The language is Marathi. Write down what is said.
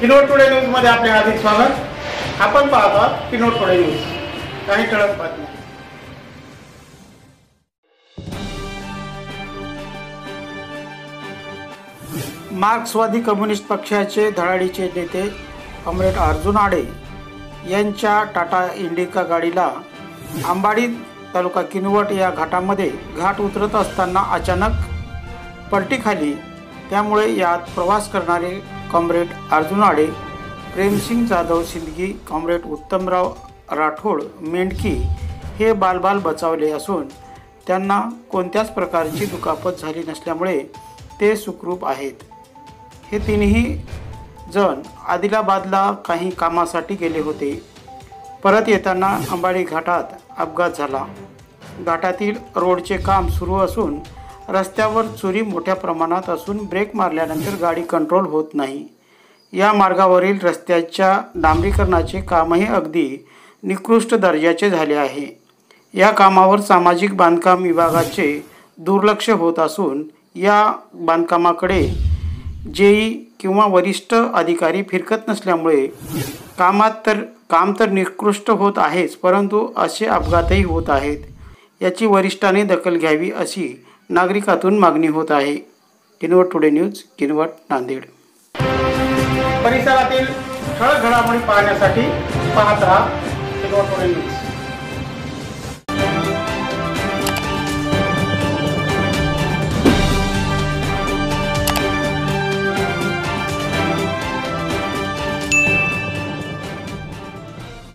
किनोट टुडे न्यूजमध्ये आपले हार्दिक स्वागत. आपण पाहतो आहात किनोट टुडे न्यूज काही ठळक बातमी. मार्क्सवादी कम्युनिस्ट पक्षाचे धडाडीचे नेते कॉम्रेड अर्जुन आडे यांच्या टाटा इंडिका गाडीला आंबाडी तालुका किनवट या घाटामध्ये घाट उतरत असताना अचानक पलटीखाली त्यामुळे यात प्रवास करणारे कॉम्रेड अर्जुन आडे प्रेमसिंग जाधव सिंदगी कॉम्रेड उत्तमराव राठोड मेंढकी हे बालबाल बचावले असून त्यांना कोणत्याच प्रकारची दुखापत झाली नसल्यामुळे ते सुखरूप आहेत. हे तिन्ही जण आदिलाबादला काही कामासाठी गेले होते. परत येताना अंबाडी घाटात अपघात झाला. घाटातील रोडचे काम सुरू असून रस्त्यावर चोरी मोठ्या प्रमाणात असून ब्रेक मारल्यानंतर गाडी कंट्रोल होत नाही. या मार्गावरील रस्त्याच्या डांबरीकरणाचे कामही अगदी निकृष्ट दर्जाचे झाले आहे. या कामावर सामाजिक बांधकाम विभागाचे दुर्लक्ष होत असून या बांधकामाकडे जेई किंवा वरिष्ठ अधिकारी फिरकत नसल्यामुळे कामात तर काम तर निकृष्ट होत आहेच परंतु असे अपघातही होत आहेत. याची वरिष्ठाने दखल घ्यावी अशी नागरिकातून मागणी होत आहे. Kinwat today news Kinwat Nanded. परिसरातील ठळक घडामोडी पाहण्यासाठी पाहत राहा किनवट टुडे न्यूज.